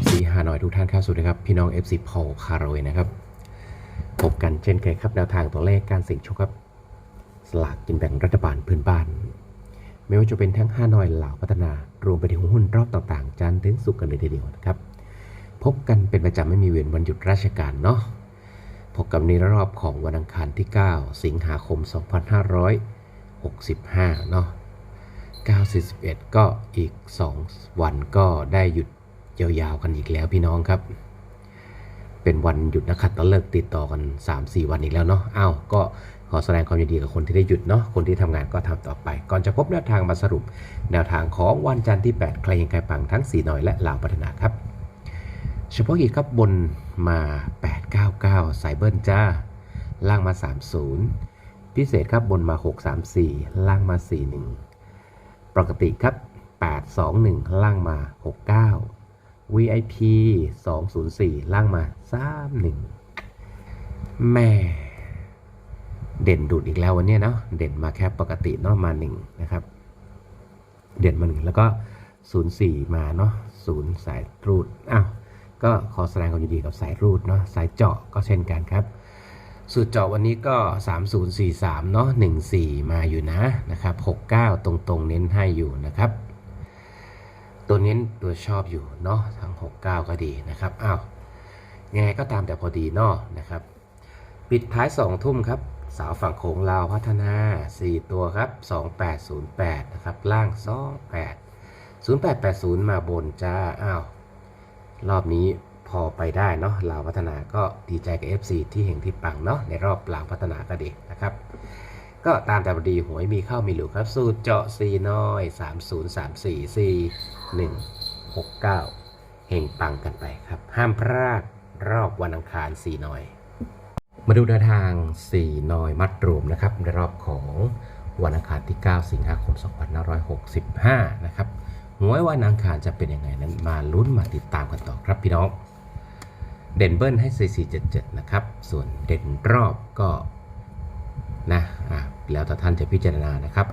FC ฮานอยทุกท่านครับสวัสดีครับ พี่น้อง FC พอลคาร์โรยนะครับ พบกันเช่นเคยครับแนวทางตัวเลขการเสี่ยงโชคครับ สลากกินแบ่งรัฐบาลพื้นบ้าน ไม่ว่าจะเป็นทั้งฮานอยเหล่าพัฒนารวมไปถึงหุ้นรอบต่างๆ จันทร์ถึงสุกร์กันเลยทีเดียวนะครับ พบกันเป็นประจำไม่มีเว้นวันหยุดราชการเนาะพบกับในรอบของวันอังคารที่ 9 สิงหาคม 2565 เนาะ941 ก็อีก 2 วันก็ได้หยุด ยาวๆกันอีกแล้วพี่น้องครับ เป็นวันหยุดนักขัตฤกษ์ติดต่อกัน 3-4 วันอีกแล้วเนาะอ้าวก็ขอแสดงความยินดีกับคนที่ได้หยุดเนาะคนที่ทำงานก็ทำต่อไป ก่อนจะพบแนวทางมาสรุป แนวทางของวันจันทร์ที่ 8 ใครยังใครปังทั้ง4หน่อยและลาวพัฒนาครับ เฉพาะกิจครับบนมา 899สายเบิ้ลจ้า ล่างมา 30 พิเศษครับบนมา 634 ล่างมา 41 ปกติครับ 821 ล่างมา 69 VIP 204 ล่างมา 31แม่เด่นดุดอีกแล้ววันนี้เนาะเด่นมาแค่ปกติเนาะมา1นะครับ เด่นมา1แล้วก็ 04 มาเนาะ0สายรูดอ้าวก็ขอแสดงความยินดีกับสายรูดเนาะสายเจาะก็เช่นกันครับสูตรเจาะวันนี้ก็ 3043 เนาะ14 มาอยู่นะนะครับ 69 ตรงๆ เน้นให้อยู่นะครับ ตัวเน้นตัวชอบอยู่เนาะทั้ง 69 ก็ดีนะครับอ้าวยังไงก็ตามแต่พอดีเนาะนะครับ ปิดท้าย 2 ทุ่มครับ สาวฝั่งโขงลาวพัฒนา 4 ตัวครับ 2808 นะครับ ล่าง 28 0880 มาบนจ้าอ้าวรอบนี้พอไปได้เนาะลาวพัฒนาก็ดีใจกับ FC ที่เห็นที่ปังเนาะในรอบลาวพัฒนาก็ดีนะครับ ก็ตามแต่พอดีหวยมีเข้ามีหลุดครับ สูตรเจาะ4น้อย 30 34 4 1 6 9 เฮงปังกันไปครับ ห้ามพลาดรอบวันอังคาร4น้อย มาดูแนวทาง4น้อยมัดรวมนะครับ ในรอบของวันอังคารที่ 9 สิงหาคม 2565 นะครับหวยวันอังคารจะเป็นยังไงนั้นมาลุ้นมาติดตามกันต่อครับพี่น้อง เด่นเบิ้ลให้ 4477 นะครับ ส่วนเด่นรอบก็ แล้วแต่ท่านจะพิจารณานะครับ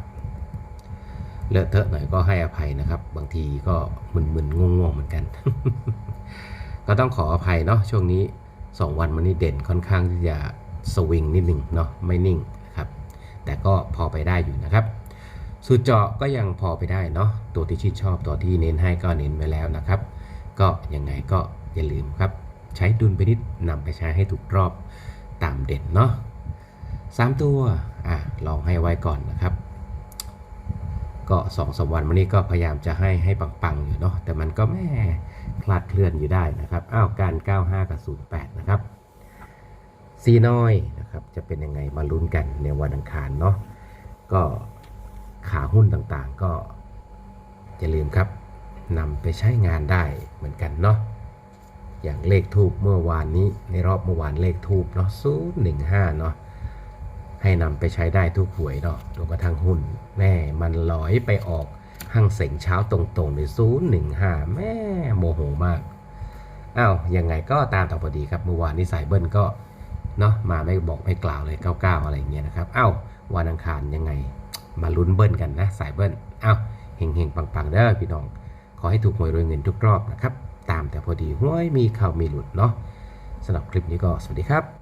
เลอะเทอะหน่อยก็ให้อภัยนะครับ บางทีก็มึนๆง่วงๆเหมือนกัน ก็ต้องขออภัยเนาะช่วงนี้ 2 วันมันนี้เด่นค่อนข้างที่จะสวิงนิดหนึ่งเนาะไม่นิ่งนะครับ แต่ก็พอไปได้อยู่นะครับสูตรเจาะก็ยังพอไปได้เนาะตัวที่ชื่นชอบตัวที่เน้นให้ก็เน้นไว้แล้วนะครับ ก็ยังไงก็อย่าลืมครับ ใช้ดุลไปนิดนำไปใช้ให้ถูกรอบตามเด่นเนาะสามตัว ลองให้ไว้ก่อนนะครับ ก็สองสามวันมานี้ก็พยายามจะให้ให้ปังๆอยู่เนาะแต่มันก็แม่คลาดเคลื่อนอยู่ได้นะครับอ้าวการ 95 กับ 08 นะครับซีน้อยนะครับจะเป็นยังไงมาลุ้นกันในวันอังคารเนาะก็ขาหุ้นต่างๆก็อย่าลืมครับนำไปใช้งานได้เหมือนกันเนาะอย่างเลขทูบเมื่อวานนี้ในรอบเมื่อวานเลขทูบเนาะ015เนาะ ให้นำไปใช้ได้ทุกหวยเนาะรวมกระทั่งหุ้น แม่มันลอยไปออกห้างเสงเช้าตรงๆในศูนย์หนึ่งห้าแม่โมโหมากอ้าวยังไงก็ตามต่อพอดีครับเมื่อวานนี้สายเบิ้ลก็เนาะมาไม่บอกไม่กล่าวเลย99อะไรเงี้ยนะครับอ้าววันอังคารยังไงมาลุ้นเบิ้ลกันนะ สายเบิ้ลอ้าวเฮงๆปังๆเด้อพี่น้อง ขอให้ถูกหวยรวยเงินทุกรอบนะครับ ตามแต่พอดีห้วยมีข่าวมีหลุดเนาะสำหรับคลิปนี้ก็สวัสดีครับ